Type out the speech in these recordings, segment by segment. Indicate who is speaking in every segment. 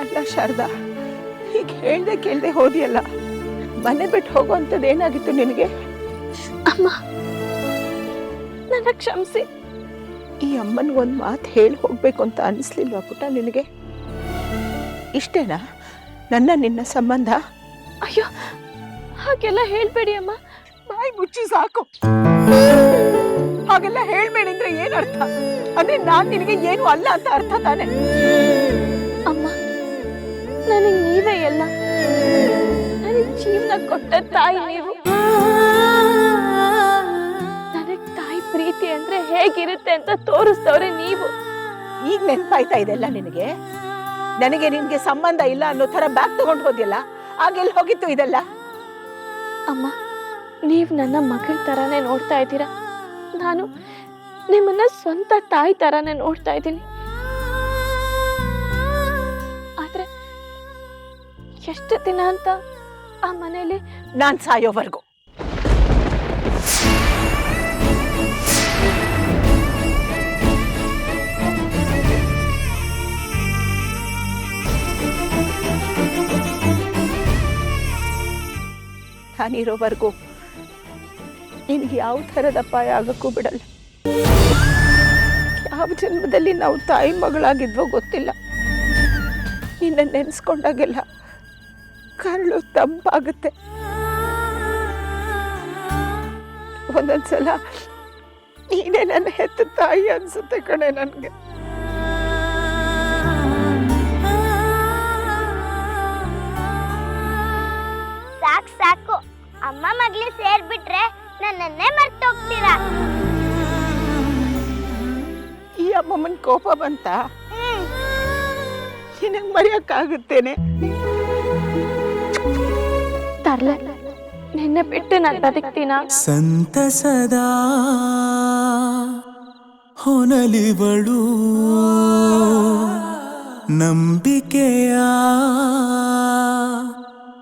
Speaker 1: ಅಲ್ಲ ಶಾರದಾ ಈಗ ಹೇಳ್ದೆ ಕೇಳ್ದೆ ಹೋದಿಯಲ್ಲ? ಮನೆ ಬಿಟ್ಟು ಹೋಗುವಂಥದ್ದು ಏನಾಗಿತ್ತು ನಿನಗೆ?
Speaker 2: ಅಮ್ಮ ನನ್ನ ಕ್ಷಮಿಸಿ.
Speaker 1: ಈ ಅಮ್ಮನಿಗೊಂದು ಮಾತು ಹೇಳಿ ಹೋಗ್ಬೇಕು ಅಂತ ಅನಿಸ್ಲಿಲ್ವಾ ಪುಟ ನಿನಗೆ? ಇಷ್ಟೇನಾ? ನನ್ನ ನಿನ್ನ ಸಂಬಂಧ?
Speaker 2: ಅಯ್ಯೋ ಹಾಗೆಲ್ಲ ಹೇಳ್ಬೇಡಿ ಅಮ್ಮ.
Speaker 1: ಬಾಯಿ ಮುಚ್ಚಿ ಸಾಕು. ಹಾಗೆಲ್ಲ ಹೇಳ್ಬೇಡಿ. ಅರ್ಥ. ಅಂದ್ರೆ ನಾನ್ ನಿನಗೆ ಏನು ಅಲ್ಲ ಅಂತ ಅರ್ಥ ತಾನೆ?
Speaker 2: ಅಮ್ಮ ನನಗೆ ನೀವೇ ಎಲ್ಲ ನನಗೆ ಜೀವನ ಕೊಟ್ಟ ತಾಯಿ ನೀವು. ನನಗೆ ತಾಯಿ ಪ್ರೀತಿ ಅಂದ್ರೆ ಹೇಗಿರುತ್ತೆ ಅಂತ ತೋರಿಸ್ತವ್ರೆ ನೀವು.
Speaker 1: ಈಗ ನೆನಪಾಯ್ತಾ ಇದೆಲ್ಲ ನಿನಗೆ? ನನಗೆ ನಿನ್ಗೆ ಸಂಬಂಧ ಇಲ್ಲ ಅನ್ನೋ ತರ ಬ್ಯಾಗ್ ತಗೊಂಡು ಹೋದ್ಯಲ್ಲ ಆಗೆಲ್ಲ ಹೋಗಿತ್ತು ಇದೆಲ್ಲ?
Speaker 2: ಅಮ್ಮ ನೀವು ನನ್ನ ಮಗಳ ಥರನೇ ನೋಡ್ತಾ ಇದ್ದೀರಾ. ನಾನು ನಿಮ್ಮನ್ನ ಸ್ವಂತ ತಾಯಿ ಥರನೇ ನೋಡ್ತಾ ಇದ್ದೀನಿ. ಆದ್ರೆ ಎಷ್ಟು ದಿನ ಅಂತ ಆ ಮನೆಯಲ್ಲಿ
Speaker 1: ನಾನ್ ಸಾಯೋವರೆಗೂ. ನಾನಿರೋವರೆಗೂ. ನಿನಗೆ ಯಾವ ಥರದ ಅಪಾಯ ಆಗಕ್ಕೂ ಬಿಡಲ್ಲ. ಜನ್ಮದಲ್ಲಿ ನಾವು ತಾಯಿ ಮಗಳಾಗಿದ್ವೋ ಗೊತ್ತಿಲ್ಲ. ನಿನ್ನ ನೆನೆಸ್ಕೊಂಡಾಗೆಲ್ಲ ಕರಳು ತಂಪಾಗುತ್ತೆ. ಒಂದೊಂದ್ಸಲ ನೀನೇ ನನ್ನ ಹೆತ್ತ ತಾಯಿ ಅನ್ಸುತ್ತೆ ಕಣೆ ನನಗೆ.
Speaker 3: ಸಾಕು ಸಾಕು. ಅಮ್ಮ ಮಗ್ಲಿ ಸೇರ್ಬಿಟ್ರೆ ನನ್ನನ್ನೇ ಮರ್ತೋಗ್ತೀರಾ?
Speaker 1: ಅಮ್ಮಮ್ಮನ ಕೋಪ ಬಂತ?
Speaker 3: ಹ್ಮ್
Speaker 1: ನಿನಗೆ ಮರೆಯೋಕ್ಕಾಗುತ್ತೇನೆ?
Speaker 2: ತರ್ಲೆ ನಿನ್ನೆ ಬಿಟ್ಟು ನಾನು ಬದುಕ್ತೀನ?
Speaker 4: ಸಂತಸದ ಹೊನಲಿವಳು. ನಂಬಿಕೆಯ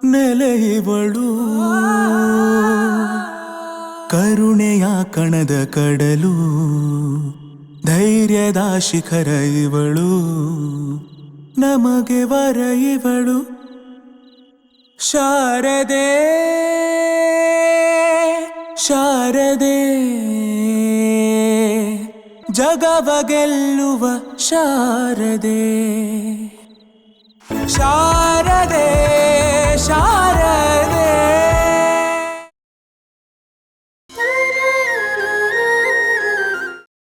Speaker 4: ನೆಲೆಯವಳು. ಕರುಣೆಯ ಕಣದ ಕಡಲು. ಧೈರ್ಯದ ಶಿಖರ ಇವಳು ನಮಗೆ ವರ ಇವಳು. ಶಾರದೆ ಶಾರದೆ ಜಗವ ಗೆಲ್ಲುವ ಶಾರದೆ. ಶಾರದೆ.